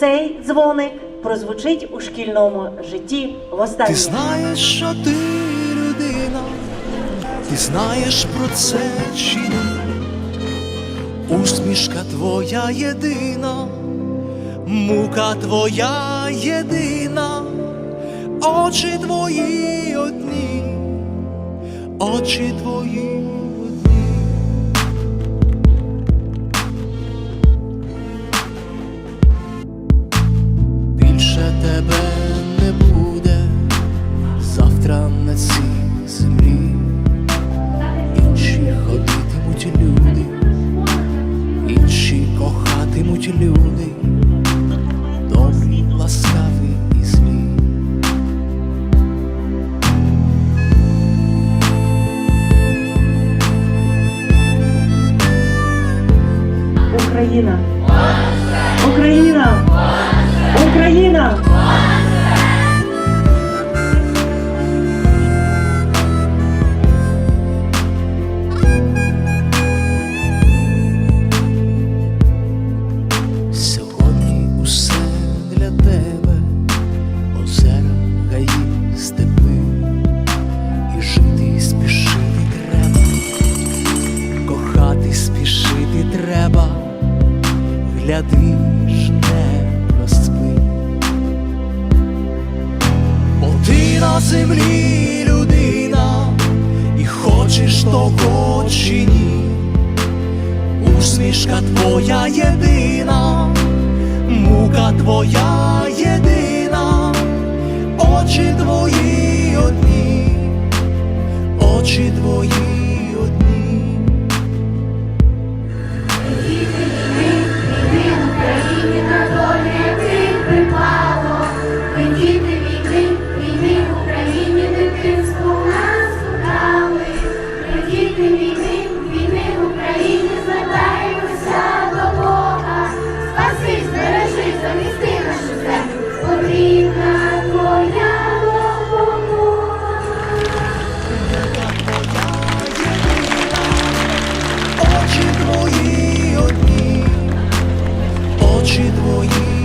цей дзвоник прозвучить у шкільному житті востаннє. Ти знаєш, що ти людина, ти знаєш про це чи ні? Усмішка твоя єдина, мука твоя єдина, очі твої одні, очі твої тебе не буде завтра на цій землі. Інші ходитимуть люди, інші кохатимуть люди, добрі, ласкаві і злі. Україна! Україна! Україна! Сьогодні усе для тебе, озера, гаї, степи, жити спішити треба, кохати спішити треба, гляди на землі людина, і хочеш того чи ні. Усмішка твоя єдина, мука твоя єдина, очі твої одні, очі твої очі твої.